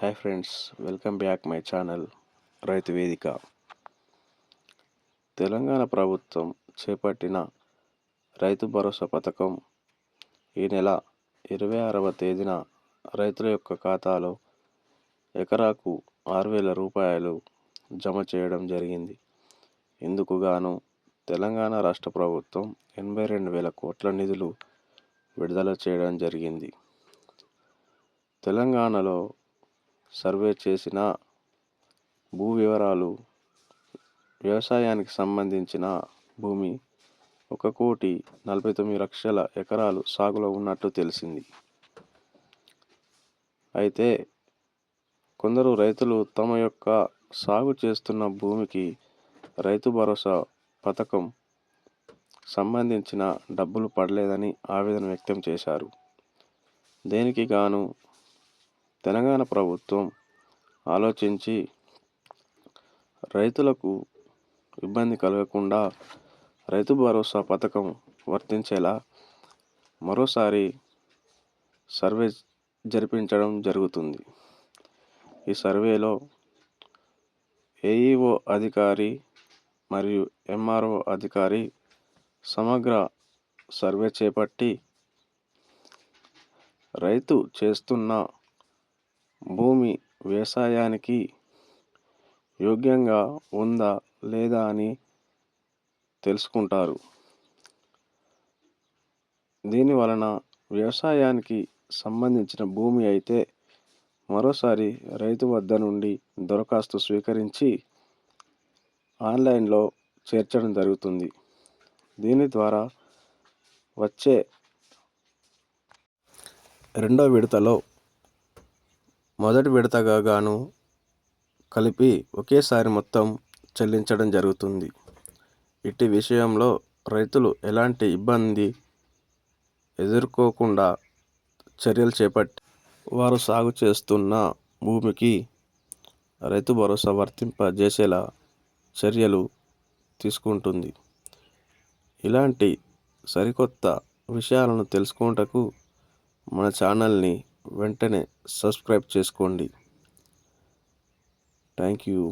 Hi friends welcome back my channel Raithu Vedika. Telangana ప్రభుత్వం చేపట్టిన రైతు భరోసా పథకం ఈ నెల ఇరవై ఆరవ తేదీన రైతుల యొక్క ఖాతాలో ఎకరాకు ఆరు వేల రూపాయలు జమ చేయడం జరిగింది. ఇందుకు గాను తెలంగాణ రాష్ట్ర ప్రభుత్వం ఎనభై రెండు వేల కోట్ల నిధులు విడుదల చేయడం జరిగింది. తెలంగాణలో సర్వే చేసిన భూ వివరాలు వ్యవసాయానికి సంబంధించిన భూమి ఒక కోటి నలభై తొమ్మిది లక్షల ఎకరాలు సాగులో ఉన్నట్టు తెలిసింది. అయితే కొందరు రైతులు తమ యొక్క సాగు చేస్తున్న భూమికి రైతు భరోసా పథకం సంబంధించిన డబ్బులు పడలేదని ఆవేదన వ్యక్తం చేశారు. దేనికి గాను తెలంగాణ ప్రభుత్వం ఆలోచించి రైతులకు ఇబ్బంది కలగకుండా రైతు భరోసా పథకం వర్తించేలా మరోసారి సర్వే జరిపించడం జరుగుతుంది. ఈ సర్వేలో ఏఈఓ అధికారి మరియు ఎంఆర్ఓ అధికారి సమగ్ర సర్వే చేపట్టి రైతు చేస్తున్న భూమి వ్యవసాయానికి యోగ్యంగా ఉందా లేదా అని తెలుసుకుంటారు. దీని వలన వ్యవసాయానికి సంబంధించిన భూమి అయితే మరోసారి రైతు వద్ద నుండి దరఖాస్తు స్వీకరించి ఆన్లైన్లో చేర్చడం జరుగుతుంది. దీని ద్వారా వచ్చే రెండో విడతలో మొదటి విడతగా గాను కలిపి ఒకేసారి మొత్తం చెల్లించడం జరుగుతుంది. ఇట్టి విషయంలో రైతులు ఎలాంటి ఇబ్బంది ఎదుర్కోకుండా చర్యలు చేపట్టి వారు సాగు చేస్తున్న భూమికి రైతు భరోసా వర్తింపజేసేలా చర్యలు తీసుకుంటుంది. ఇలాంటి సరికొత్త విషయాలను తెలుసుకుంటకు మన ఛానల్ని వెంటనే సబ్స్క్రైబ్ చేసుకోండి. Thank you.